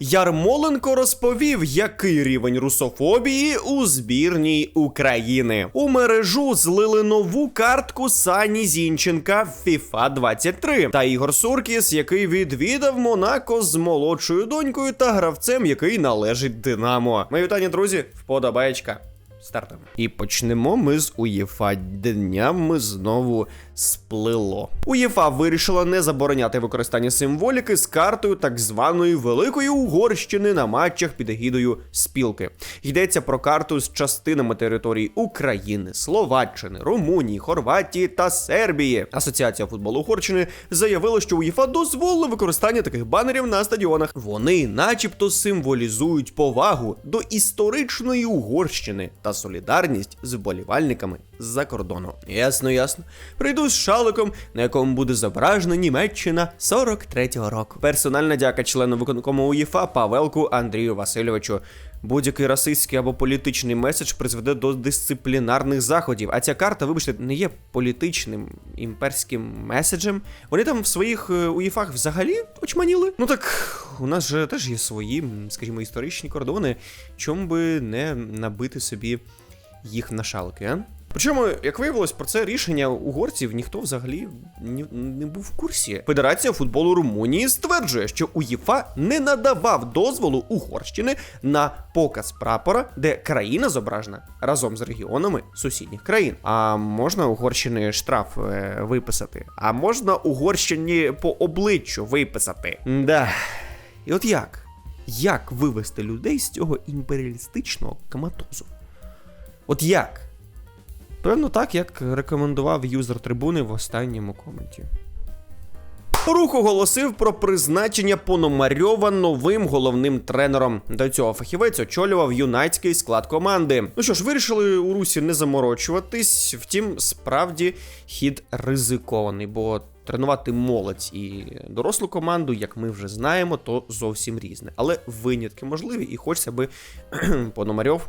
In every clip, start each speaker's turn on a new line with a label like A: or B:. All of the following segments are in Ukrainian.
A: Ярмоленко розповів, який рівень русофобії у збірній України. У мережу злили нову картку Сані Зінченка в FIFA 23 та Ігор Суркіс, який відвідав Монако з молодшою донькою та гравцем, який належить Динамо. Мої вітання, друзі, вподобаєчка. Стартуємо. І почнемо ми з УЄФА. Днями знову сплило. УЄФА вирішила не забороняти використання символіки з картою так званої Великої Угорщини на матчах під егідою спілки. Йдеться про карту з частинами територій України, Словаччини, Румунії, Хорватії та Сербії. Асоціація футболу Угорщини заявила, що УЄФА дозволила використання таких банерів на стадіонах. Вони, начебто, символізують повагу до історичної Угорщини та солідарність з вболівальниками з-за кордону. Ясно, ясно. Прийду з шаликом, на якому буде зображена Німеччина 43-го року. Персональна дяка члену виконкому УЄФА Павелку Андрію Васильовичу. Будь-який расистський або політичний меседж призведе до дисциплінарних заходів. А ця карта, вибачте, не є політичним імперським меседжем. Вони там в своїх е, УЄФах взагалі очманіли. Ну так у нас же теж є свої, скажімо, історичні кордони. Чому би не набити собі їх на шалки, а? Причому, як виявилось, про це рішення угорців ніхто взагалі ні, не був в курсі. Федерація футболу Румунії стверджує, що УЄФА не надавав дозволу Угорщини на показ прапора, де країна зображена разом з регіонами сусідніх країн. А можна Угорщини штраф е, виписати? А можна Угорщині по обличчю виписати? Да. І от як? Як вивести людей з цього імперіалістичного коматозу? От як? Певно, так, як рекомендував юзер трибуни в останньому коменті. Рух оголосив про призначення Пономарьова новим головним тренером. До цього фахівець очолював юнацький склад команди. Ну що ж, вирішили у Русі не заморочуватись. Втім, справді хід ризикований, бо тренувати молодь і дорослу команду, як ми вже знаємо, то зовсім різне. Але винятки можливі, і хочеться, аби Пономарьов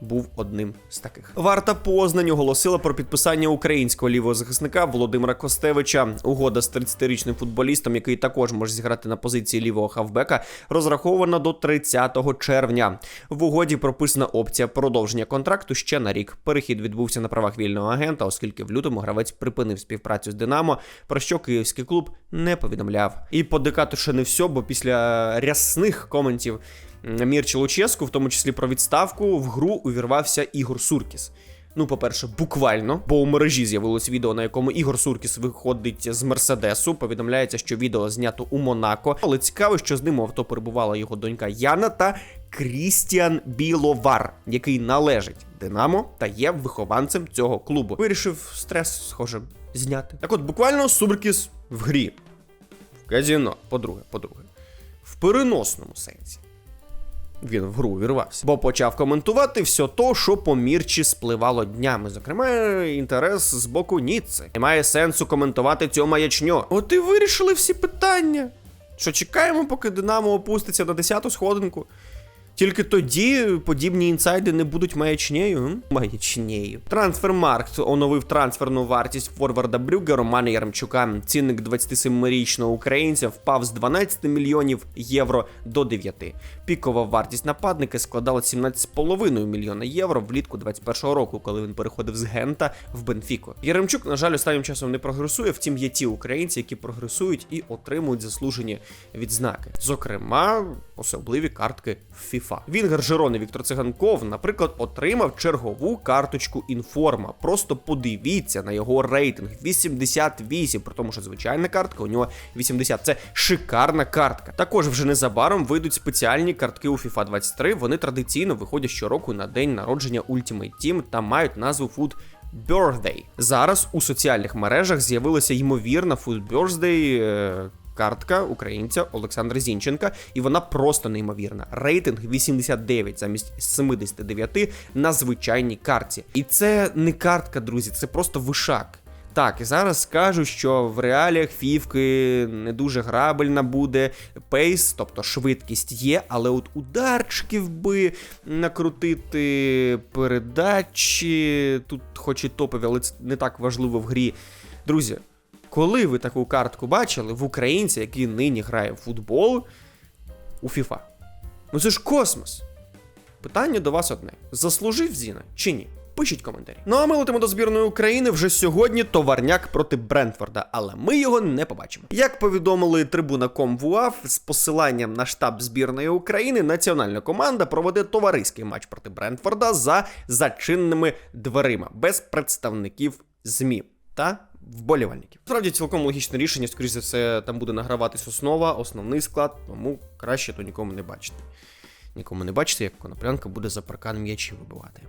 A: був одним з таких. Варта Познань оголосила про підписання українського лівого захисника Володимира Костевича. Угода з 30-річним футболістом, який також може зіграти на позиції лівого хавбека, розрахована до 30 червня. В угоді прописана опція продовження контракту ще на рік. Перехід відбувся на правах вільного агента, оскільки в лютому гравець припинив співпрацю з Динамо, про що київський клуб не повідомляв. І по ще не все, бо після рясних коментів Мірчі Луческу, в тому числі про відставку, в гру увірвався Ігор Суркіс. Ну, по-перше, буквально, бо у мережі з'явилось відео, на якому Ігор Суркіс виходить з Мерседесу. Повідомляється, що відео знято у Монако. Але цікаво, що з ним у авто перебувала його донька Яна та Крістіан Біловар, який належить Динамо та є вихованцем цього клубу. Вирішив стрес, схоже, зняти. Так от, буквально Суркіс в грі. В казіно, по-друге, по-друге, в переносному сенсі. Він в гру увірвався, бо почав коментувати все то, що по мірчі спливало днями. Зокрема, інтерес з боку Ніцци. Немає сенсу коментувати цю маячню. От і вирішили всі питання. Що чекаємо, поки Динамо опуститься на 10-ту сходинку. Тільки тоді подібні інсайди не будуть маячнею. Маячнею. Трансфермаркт оновив трансферну вартість форварда Брюгге Романа Яремчука. Цінник 27-річного українця впав з 12 мільйонів євро до 9. Пікова вартість нападника складала 17,5 мільйона євро влітку 21-го року, коли він переходив з Гента в Бенфіку. Яремчук, на жаль, останнім часом не прогресує. Втім, є ті українці, які прогресують і отримують заслужені відзнаки. Зокрема, особливі картки в FIFA. Вінгер Жирони Віктор Циганков, наприклад, отримав чергову карточку інформа. Просто подивіться на його рейтинг 88, при тому, що звичайна картка у нього 80. Це шикарна картка. Також вже незабаром вийдуть спеціальні картки у FIFA 23. Вони традиційно виходять щороку на день народження Ultimate Team та мають назву Food Birthday. Зараз у соціальних мережах з'явилася ймовірна Food Birthday е, картка українця Олександра Зінченка, і вона просто неймовірна. Рейтинг 89 замість 79 на звичайній картці. І це не картка, друзі, це просто вишак. Так, і зараз скажу, що в реаліях фівки не дуже грабельна буде. Пейс, тобто швидкість є, але от ударчиків би накрутити передачі. Тут хоч і топові, але це не так важливо в грі. Друзі, коли ви таку картку бачили в українця, який нині грає в футбол, у FIFA. Ну це ж космос. Питання до вас одне: заслужив Зіна чи ні? Пишіть коментарі. Ну а ми летимо до збірної України вже сьогодні товарняк проти Брентфорда, але ми його не побачимо. Як повідомили трибуна.com в УАФ, з посиланням на штаб збірної України, національна команда проведе товариський матч проти Брентфорда за зачиненими дверима, без представників ЗМІ та вболівальників. Справді цілком логічне рішення, скоріш за все, там буде награватись основа, основний склад, тому краще то нікому не бачити. Нікому не бачити, як коноплянка буде за паркан м'ячі вибивати.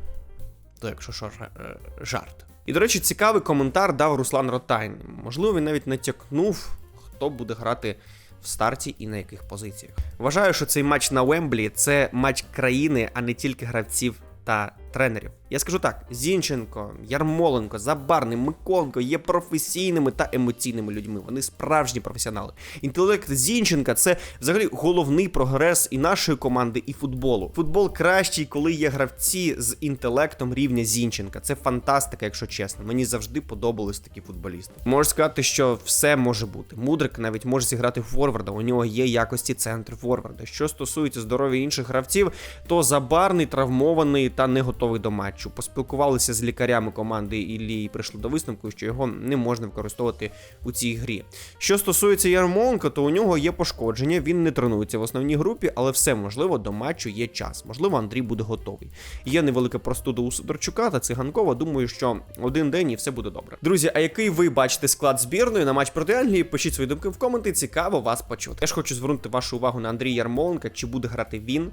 A: То якщо що, е, жарт. І, до речі, цікавий коментар дав Руслан Ротайн. Можливо, він навіть натякнув, хто буде грати в старті і на яких позиціях. Вважаю, що цей матч на Вемблі це матч країни, а не тільки гравців та тренерів. Я скажу так: Зінченко, Ярмоленко, Забарний, Миколенко є професійними та емоційними людьми. Вони справжні професіонали. Інтелект Зінченка це взагалі головний прогрес і нашої команди, і футболу. Футбол кращий, коли є гравці з інтелектом рівня Зінченка. Це фантастика, якщо чесно. Мені завжди подобались такі футболісти. Можу сказати, що все може бути. Мудрик навіть може зіграти форварда. У нього є якості центру форварда. Що стосується здоров'я інших гравців, то забарний, травмований та не готовий до матчу. Поспілкувалися з лікарями команди Іллі і прийшли до висновку, що його не можна використовувати у цій грі. Що стосується Ярмоленка, то у нього є пошкодження. Він не тренується в основній групі, але все можливо до матчу є час. Можливо, Андрій буде готовий. Є невелика простуда у Сидорчука та Циганкова. Думаю, що один день і все буде добре. Друзі, а який ви бачите склад збірної на матч проти Англії? Пишіть свої думки в коменти. Цікаво вас почути. Я ж хочу звернути вашу увагу на Андрія Ярмоленка, чи буде грати він.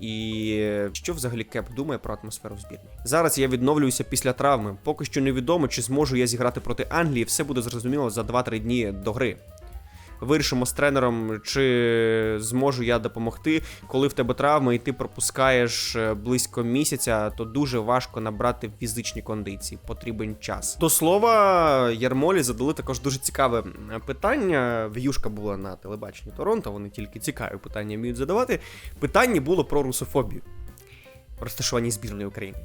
A: І що взагалі Кеп думає про атмосферу в збірні? Зараз я відновлююся після травми. Поки що невідомо, чи зможу я зіграти проти Англії. Все буде зрозуміло за 2-3 дні до гри. Вирішимо з тренером, чи зможу я допомогти. Коли в тебе травма і ти пропускаєш е, близько місяця, то дуже важко набрати фізичні кондиції. Потрібен час. До слова, Ярмолі задали також дуже цікаве питання. В'юшка була на телебаченні Торонто. Вони тільки цікаві питання вміють задавати. Питання було про русофобію. Розташування збірної України.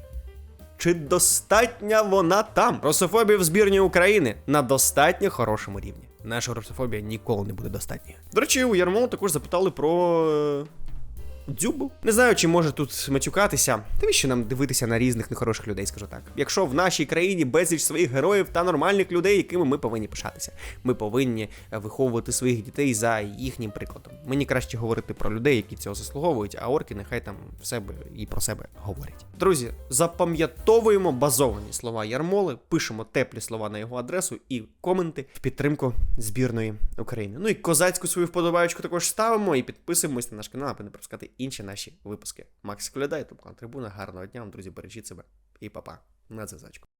A: Чи достатня вона там? Русофобія в збірні України на достатньо хорошому рівні. Наша русофобія ніколи не буде достатньою. До речі, у Ярмо також запитали про. Дзюбу. Не знаю, чи може тут матюкатися. Навіщо нам дивитися на різних нехороших людей, скажу так. Якщо в нашій країні безліч своїх героїв та нормальних людей, якими ми повинні пишатися. Ми повинні е, виховувати своїх дітей за їхнім прикладом. Мені краще говорити про людей, які цього заслуговують, а орки нехай там в себе і про себе говорять. Друзі, запам'ятовуємо базовані слова Ярмоли, пишемо теплі слова на його адресу і коменти в підтримку збірної України. Ну і козацьку свою вподобаючку також ставимо і підписуємось на наш канал, аби не пропускати інші наші випуски. Макс Коляда, Тупкан Трибуна. Гарного дня вам, друзі, бережіть себе і па-па. На зв'язочку.